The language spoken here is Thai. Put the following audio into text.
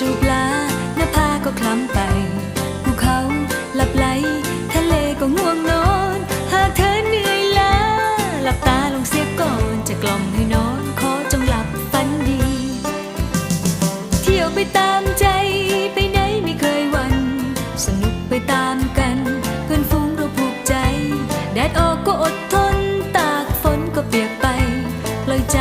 จูบลาหน้าผาก็คล้ำไปภูเขาหลับไหลทะเลก็ง่วงนอน หากเธอเหนื่อยล้าหลับตาลงเสียก่อนจะกล่อมให้นอนขอจงหลับฝันดี เที่ยวไปตามใจไปไหนไม่เคยวัน สนุกไปตามกัน เพื่อนฟุ้งเราผูกใจ แดดออกก็อดทนตากฝนก็เปียกไปปล่อยใจ